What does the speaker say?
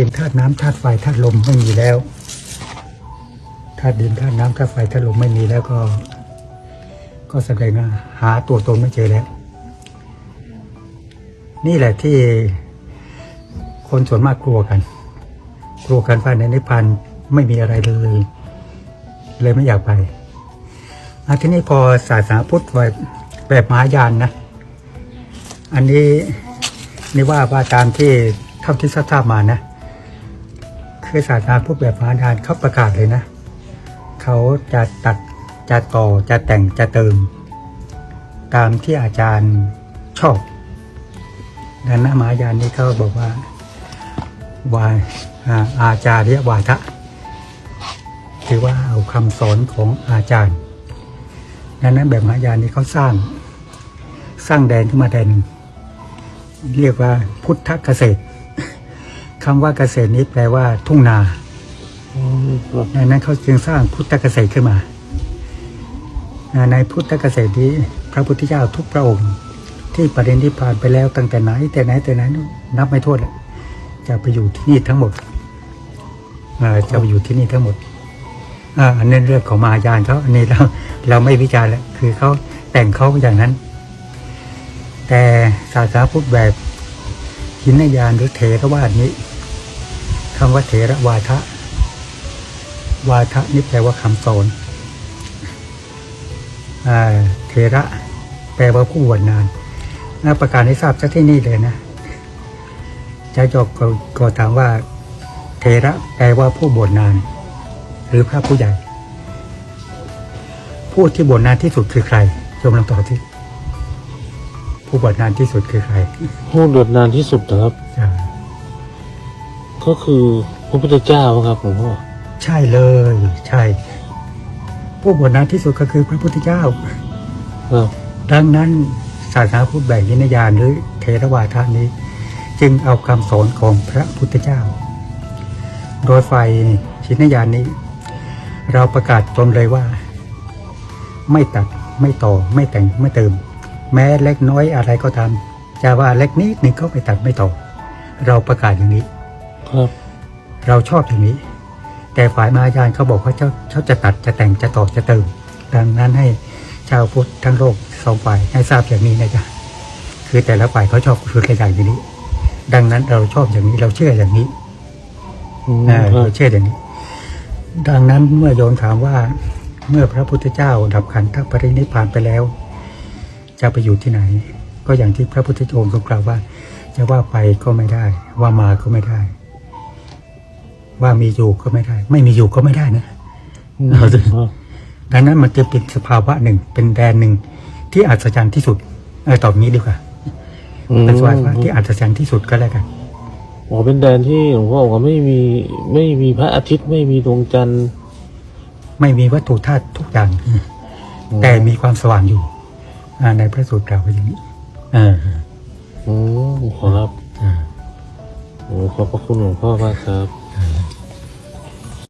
ดินธาตุน้ำธาตุไฟธาตุลมไม่มีแล้วธาตุดินธาตุน้ำธาตุไฟธาตุลมไม่มีแล้วก็ ก็แสดงว่าหาตัวตนไม่เจอแล้ว นี่แหละที่คนส่วนมากกลัวกัน กลัวกันว่าในนิพพานไม่มีอะไรเลย เลยไม่อยากไปอาทีนี้พอศาสนาพุทธแบบแบบมหายานนะ อันนี้นี่ว่าว่าตามที่เท่าที่ทราบมานะ คือศาสนาพุทธแบบมหายานเขาประกาศเลยนะ เขาจะตัดจะต่อจะแต่งจะเติม ตามที่อาจารย์ชอบดังนั้นมหายานนี้เขาบอกว่าวาอ่าอาจารย์วาทะถือว่าเอาคำสอนของอาจารย์ดังนั้นแบบมหายานนี้เขาสร้าง สร้างแดนขึ้นมาแดนหนึ่งเรียกว่าพุทธเกษตร คำว่าเกษตรนี้แปลว่าทุ่งนาอืมครับดังนั้นเขาจึงสร้างพุทธเกษตรขึ้นมาอ่าในพุทธเกษตรนี้พระพุทธเจ้าทุกพระองค์ ที่ปรินิพพานไปแล้วตั้งแต่ไหน แต่ไหนแต่ไหนนับไม่ถ้วนเลยจะไปอยู่ที่นี่ทั้งหมดอ่าจะไปอยู่ที่นี่ทั้งหมดอ่าอันนั้นเรื่องของมหายานเขาอันนี้เราเราไม่วิจารณ์แล้วคือเขาแต่งเขาอย่างนั้น แต่ศาสนาพุทธแบบหินยานหรือเถรวาทนี้ คำว่าเถรวาทะ วาทะนี่แปลว่าคำสอนอ่าเทระแปลว่าผู้บวชนานนาประกาศให้ทราบซะที่นี่เลยนะจะจบก็ก็ถามว่าเทระแปลว่าผู้บวชนาน หรือพระผู้ใหญ่ ผู้ที่บวชนานที่สุดคือใครโยมลองตอบที่ผู้บวชนานที่สุดคือใคร ผู้เดือดนานที่สุดนะครับอ่า ก็คือพระพุทธเจ้าครับหลวงพ่อใช่เลย ใช่ ผู้บวชนานที่สุดก็คือพระพุทธเจ้าครับดังนั้นศาสนาพุทธแบ่งยินยานหรือเทรวาทานี้ จึงเอาคำสอนของพระพุทธเจ้า โดยไฟชินยานนี้ เราประกาศตนเลยว่า ไม่ตัดไม่ต่อไม่แต่งไม่เติม แม้เล็กน้อยอะไรก็ตามจะว่าเล็กนิดหนึ่งก็ไม่ตัดไม่ต่อ เราประกาศอย่างนี้ ครับ เราชอบอย่างนี้ แต่ฝ่ายมหายานเขาบอกว่าเขาเขาจะตัดจะแต่งจะต่อจะเติมดังนั้นให้ชาวพุทธทั้งโลกสองฝ่ายให้ทราบอย่างนี้นะจ๊ะคือแต่ละฝ่ายเขาชอบคือกันอย่างนี้ ดังนั้นเราชอบอย่างนี้เราเชื่ออย่างนี้อืมอ่าครัเราบเชื่ออย่างนี้ ดังนั้นเมื่อโยมถามว่า เมื่อพระพุทธเจ้าดับขันธปรินิพพานไปแล้ว จะไปอยู่ที่ไหน ก็อย่างที่พระพุทธองค์ทรงกล่าวว่า จะว่าไปก็ไม่ได้ ว่ามาก็ไม่ได้ ว่ามีอยู่ก็ไม่ได้ ไม่มีอยู่ก็ไม่ได้นะอืมเอาสิครับดังนั้นมันจะเป็นสภาวะหนึ่ง เป็นแดนหนึ่งที่อัศจรรย์ที่สุดเออตอบงี้ดีกว่าอืมเป็นสภาวะที่อัศจรรย์ที่สุดก็แล้วกันอ๋อเป็นแดนที่หลวงพ่อบอกว่าไม่มีไม่มีพระอาทิตย์ไม่มีดวงจันทร์ ไม่มีวัตถุธาตุทุกอย่างแต่มีความสว่างอยู่อ่าในพระสูตรกล่าวไว้อย่างนี้เอออืมขอรับอ่าโอ้ขอบพระคุณหลวงพ่อมากครับ